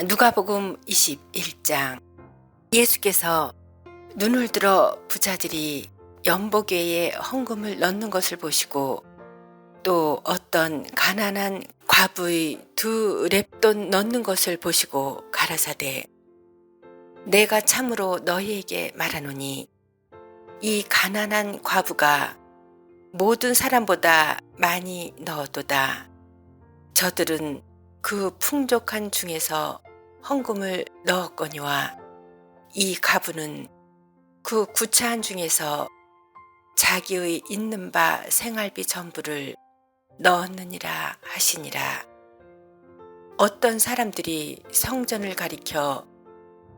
누가복음 21장. 예수께서 눈을 들어 부자들이 연복외에 헌금을 넣는 것을 보시고 또 어떤 가난한 과부의 두 랩돈 넣는 것을 보시고 가라사대 내가 참으로 너희에게 말하노니 이 가난한 과부가 모든 사람보다 많이 넣어도다. 저들은 그 풍족한 중에서 헌금을 넣었거니와 이 가부는 그 구차한 중에서 자기의 있는 바 생활비 전부를 넣었느니라 하시니라. 어떤 사람들이 성전을 가리켜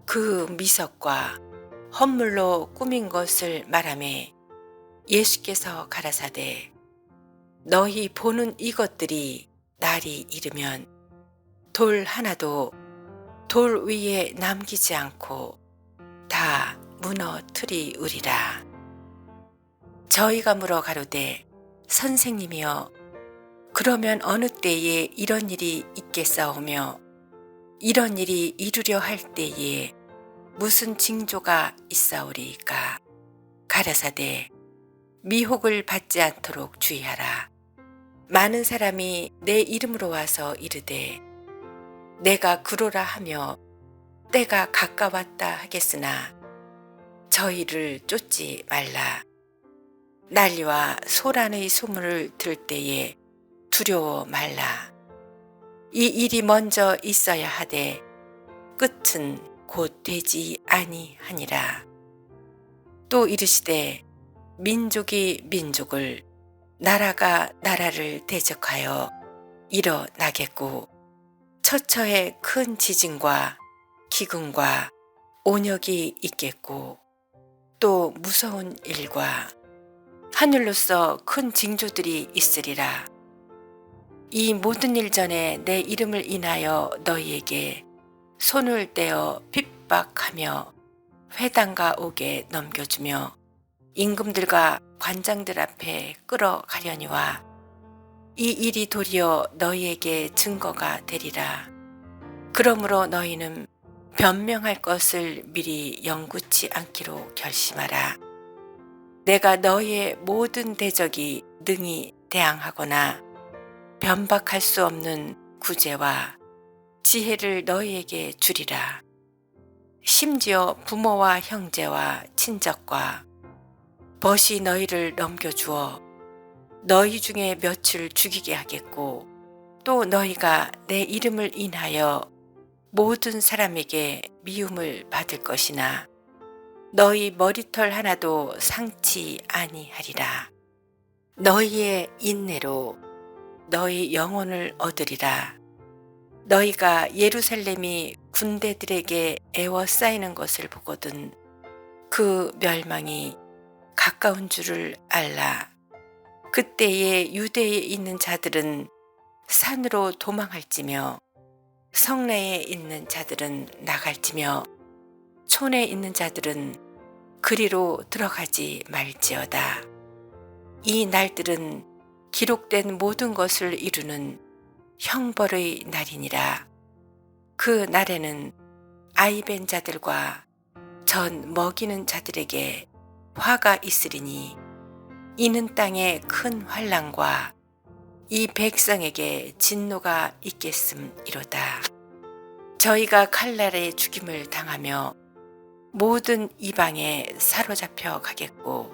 그 미석과 헌물로 꾸민 것을 말하매 예수께서 가라사대 너희 보는 이것들이 날이 이르면 돌 하나도 돌 위에 남기지 않고 다 무너뜨리우리라. 저희가 물어 가로되 선생님이여 그러면 어느 때에 이런 일이 있겠사오며 이런 일이 이루려 할 때에 무슨 징조가 있사오리까 가라사대 미혹을 받지 않도록 주의하라 많은 사람이 내 이름으로 와서 이르되 내가 그로라 하며 때가 가까웠다 하겠으나 저희를 쫓지 말라. 난리와 소란의 소문을 들 때에 두려워 말라. 이 일이 먼저 있어야 하되 끝은 곧 되지 아니하니라. 또 이르시되 민족이 민족을 나라가 나라를 대적하여 일어나겠고 처처의 큰 지진과 기근과 온역이 있겠고 또 무서운 일과 하늘로서 큰 징조들이 있으리라. 이 모든 일 전에 내 이름을 인하여 너희에게 손을 떼어 핍박하며 회당가 옥에 넘겨주며 임금들과 관장들 앞에 끌어가려니와 이 일이 도리어 너희에게 증거가 되리라. 그러므로 너희는 변명할 것을 미리 영구치 않기로 결심하라. 내가 너희의 모든 대적이 능히 대항하거나 변박할 수 없는 구제와 지혜를 너희에게 주리라. 심지어 부모와 형제와 친척과 벗이 너희를 넘겨주어 너희 중에 몇을 죽이게 하겠고 또 너희가 내 이름을 인하여 모든 사람에게 미움을 받을 것이나 너희 머리털 하나도 상치 아니하리라. 너희의 인내로 너희 영혼을 얻으리라. 너희가 예루살렘이 군대들에게 애워싸이는 것을 보거든 그 멸망이 가까운 줄을 알라. 그때에 유대에 있는 자들은 산으로 도망할지며 성내에 있는 자들은 나갈지며 촌에 있는 자들은 그리로 들어가지 말지어다. 이 날들은 기록된 모든 것을 이루는 형벌의 날이니라. 그 날에는 아이벤 자들과 전 먹이는 자들에게 화가 있으리니 이는 땅에 큰 환란과 이 백성에게 진노가 있겠음이로다. 저희가 칼날의 죽임을 당하며 모든 이방에 사로잡혀 가겠고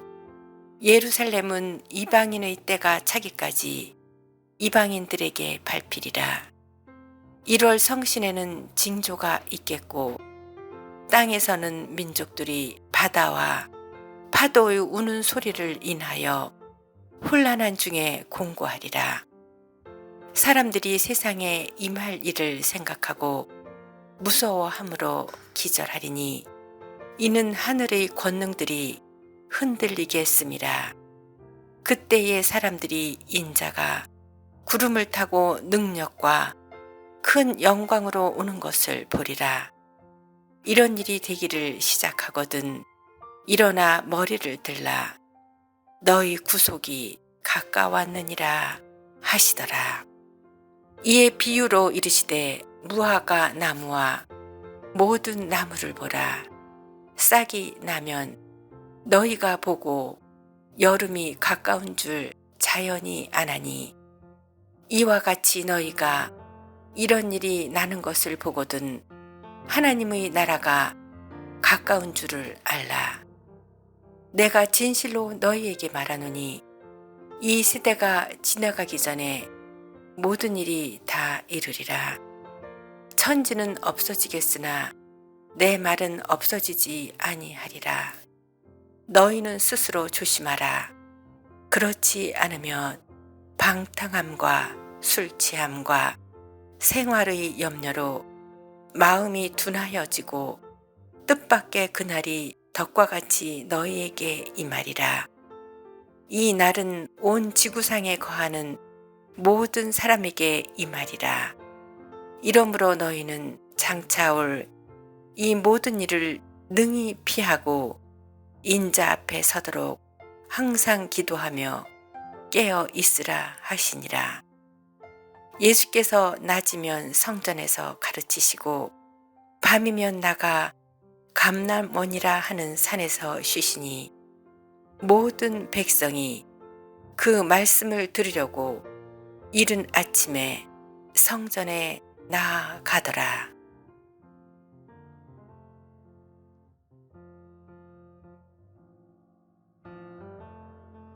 예루살렘은 이방인의 때가 차기까지 이방인들에게 밟히리라. 1월 성신에는 징조가 있겠고 땅에서는 민족들이 바다와 파도의 우는 소리를 인하여 혼란한 중에 공고하리라. 사람들이 세상에 임할 일을 생각하고 무서워함으로 기절하리니 이는 하늘의 권능들이 흔들리겠습니다. 그때의 사람들이 인자가 구름을 타고 능력과 큰 영광으로 오는 것을 보리라. 이런 일이 되기를 시작하거든 일어나 머리를 들라 너희 구속이 가까웠느니라 하시더라. 이에 비유로 이르시되 무화과 나무와 모든 나무를 보라. 싹이 나면 너희가 보고 여름이 가까운 줄 자연이 아나니 이와 같이 너희가 이런 일이 나는 것을 보거든 하나님의 나라가 가까운 줄을 알라. 내가 진실로 너희에게 말하노니 이 시대가 지나가기 전에 모든 일이 다 이르리라. 천지는 없어지겠으나 내 말은 없어지지 아니하리라. 너희는 스스로 조심하라. 그렇지 않으면 방탕함과 술 취함과 생활의 염려로 마음이 둔하여지고 뜻밖의 그날이 덕과 같이 너희에게 임하리라. 이 날은 온 지구상에 거하는 모든 사람에게 임하리라. 이러므로 너희는 장차 올 이 모든 일을 능히 피하고 인자 앞에 서도록 항상 기도하며 깨어 있으라 하시니라. 예수께서 낮이면 성전에서 가르치시고 밤이면 나가 감남원이라 하는 산에서 쉬시니 모든 백성이 그 말씀을 들으려고 이른 아침에 성전에 나아가더라.